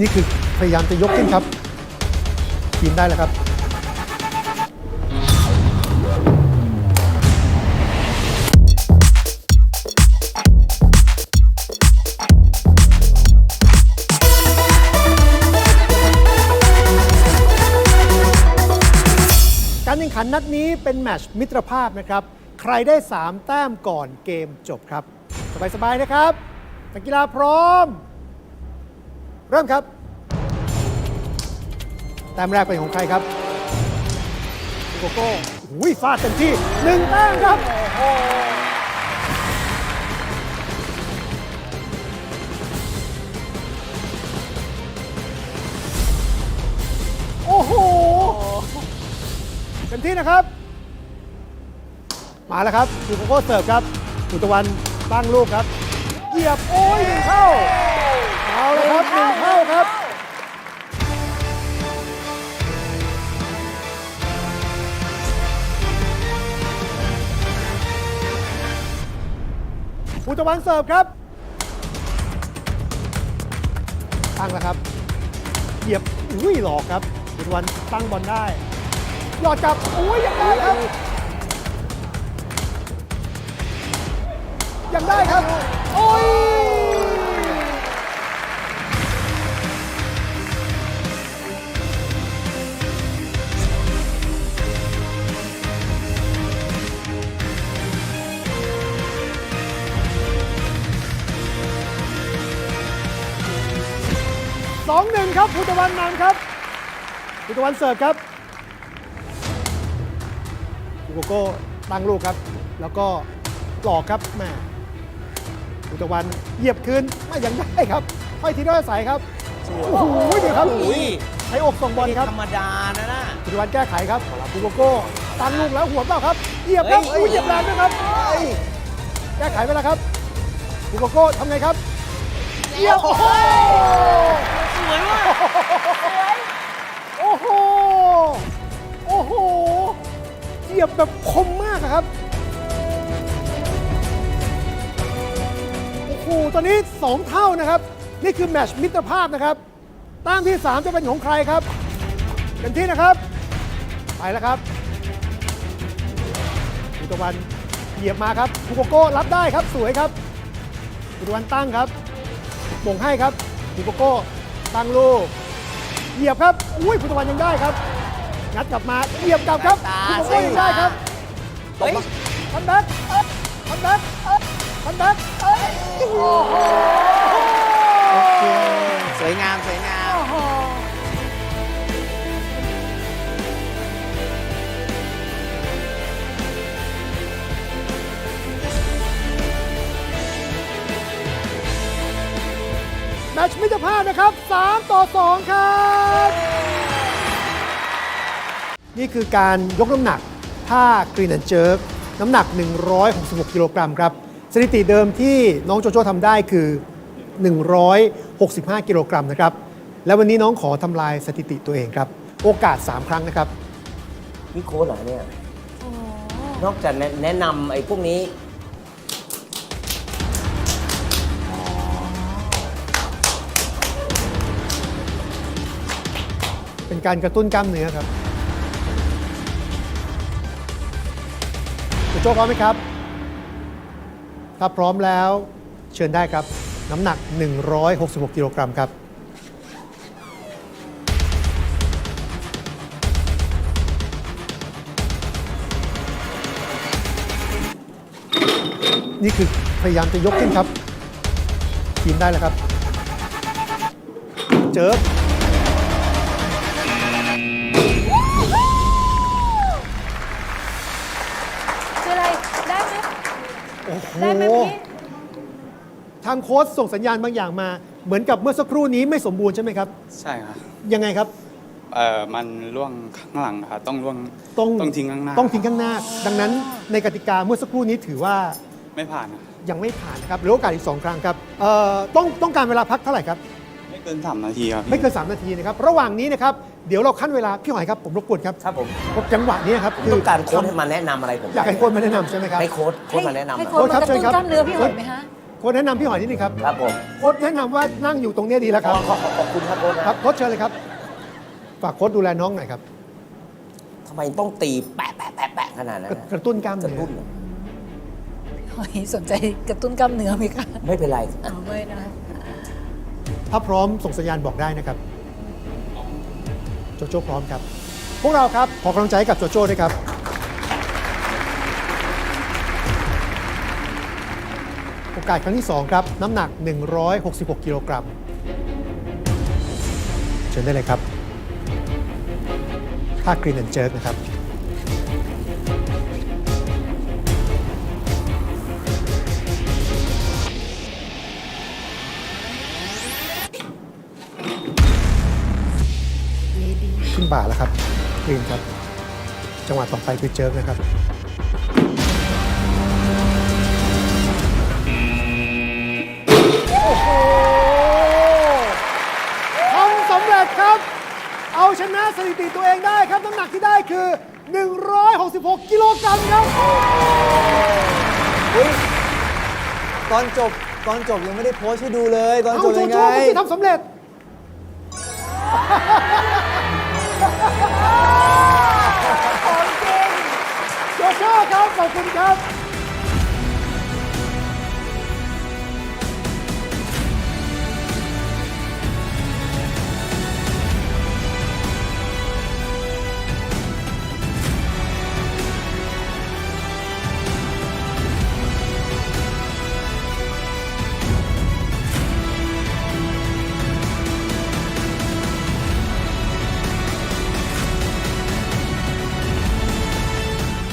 นี่คือพยายามจะยกขึ้นครับทีมได้แล้วครับ การแข่งขันนัดนี้เป็นแมตชมิตรภาพนะครับ ใครได้ 3 แต้มก่อนเกมจบครับ สบายๆนะครับนักกีฬาพร้อม เริ่มครับแต้มแรกเป็นของใครครับโกโก้หุยฟาดเต็มที่หนึ่งแต้มครับ โอ้โหเต็มที่นะครับ มาแล้วครับคุณโกโก้เสิร์ฟครับคุณตะวันตั้งลูกครับ เหยียบ โอ้ยหนึ่งเข้า เอาลยครับหนึ่งเข้าครับ คุณตะวันเสิร์ฟครับ ตั้งแล้วครับ เหยียบ อุ้ยหลอกครับคุณตวันตั้งบอลได้ หยอดจับ อุ้ยยังได้ครับ ยังได้ครับ โอ้ย สองหนึ่งครับพุทธวันนำครับพุทธวันเสิร์ฟครับคุณโกโก้ตั้งลูกครับ แล้วก็หลอกครับแม่พุทธวันเหยียบคืนไม่ยังได้ครับไม่ทีด้วยอาศัยครับโอ้โหเดี๋ยวครับอุ้ยใช้อกส่งบอลครับธรรมดานะน่ะพุทธวันแก้ไขครับคุณโกโก้ตั้งลูกแล้วหัวเปล่าครับเหยียบครับเฮ้ยอุ้ยเหยียบแรงด้วยครับแก้ไขไปแล้วครับคุณโกโก้ทำไงครับเหยียบโอ้โหส วยว่ะโอ้โห โอ้โหเหยียบแบบคมมากอะครับ โอ้โห ตอนนี้ 2 เท่านะครับ นี่คือแมตชมิตรภาพนะครับ แต้มที่ 3 จะเป็นของใครครับเต็มที่นะครับ ไปแล้วครับคุณตะวันเหยียบมาครับคุโกโก้รับได้ครับ สวยครับคุณตะวันตั้งครับมงให้ครับคุโกโก้ ตั้งลูก เหยียบครับ อุ้ยพุทธวันยังได้ครับ งัดกลับมา เหยียบกลับครับตาคุณโกโก้ยังได้ครับเฮ้ยคันแบ็คคันแบ็คคันแบ็คโอ้โห แมตช์มิตรภาพนะครับ 3 ต่อ 2 ครับ นี่คือการยกน้ำหนักท่ากรีนแอนเจิร์กน้ำหนัก 166 กิโลกรัมครับ สถิติเดิมที่น้องโจโจ้ทำได้คือ 165 กิโลกรัมนะครับ และวันนี้น้องขอทำลายสถิติตัวเองครับ โอกาส 3 ครั้งนะครับ นี่โค้ดเหรอเนี่ย นอกจากแนะแนะนำไอ้พวกนี้ เป็นการกระตุ้นกล้ามเนื้อครับคุณโจ้พร้อมไหมครับ ถ้าพร้อมแล้วเชิญได้ครับ น้ำหนัก 166 กิโลกรัมครับนี่คือพยายามจะยกขึ้นครับ ทีมได้แล้วครับ เจอคือ ได้ไหมพี่ทางโค้ชส่งสัญญาณบางอย่างมา เหมือนกับเมื่อสักครู่นี้ไม่สมบูรณ์ใช่ไหมครับ ใช่ครับยังไงครับ เอ่อมันล่วงข้างหลังครับต้องล่วงต้องต้องทิ้งข้างหน้าต้องทิ้งข้างหน้า ดังนั้นในกติกาเมื่อสักครู่นี้ถือว่าไม่ผ่านครับยังไม่ผ่านนะครับเหลือโอกาสอีก2ครั้งครับเอ่อต้องต้องการเวลาพักเท่าไหร่ครับไม่ เกินสามนาทีครับพี่ไม่เกิน 3 นาทีนะครับ ระหว่างนี้นะครับ เดี๋ยวเราขั้นเวลา พี่หอยครับ ผมรบกวนครับครับผมเพราะจังหวะนี้ครับผมต้องการโค้ดให้มาแนะนำอะไรผมอยากให้โค้ชมาแนะนำใช่ไหมครับให้โค้ดโค้ดมาแนะนำให้หโค้น่อยดมากระตุ้นกล้ามเนื้อพี่หอยไหมฮะ โค้ชแนะนำพี่หอยนิดนึงครับครับผมโค้ชแนะนำว่านั่งอยู่ตรงเนี้ยดีแล้วคขรัอบขอบขอบคุณครับโค้ชครับโค้ชเชิญเลยครับ ฝากโค้ชดูแลน้องหน่อยครับ ทำไมต้องตีแปะแปะแปะแปะขนาดนั้นกระนะกระตุ้นกล้ามกระเนื้ตุ้อนเหรอหอยสนใจกระตุ้นกล้ามเนื้อไหมคะไม่เป็นไร เอาไม่นะ ถ้าพร้อมส่งสัญญาณบอกได้นะครับ โจโจ้พร้อมครับ พวกเราครับ ขอกำลังใจให้กับโจโจ้ด้วยครับ โอกาสครั้งที่ 2 ครับ น้ำหนัก 166 กิโลกรัม เชิญได้เลยครับท่ากรีนแอนเจิร์กนะครับ บ่าแล้วครับกรีนครับ จังหวะต่อไปคือเจิร์กนะครับ โอ้โหทำสำเร็จครับ เอาชนะสถิติตัวเองได้ครับ น้ำหนักที่ได้คือ 166 กิโลกรัมครับตอนจบตอนจบยังไม่ได้โพสต์ให้ดูเลย ตอนเอาจบโจยังไง โจ้คุณที่ทำสำเร็จโจ อบคุณครับ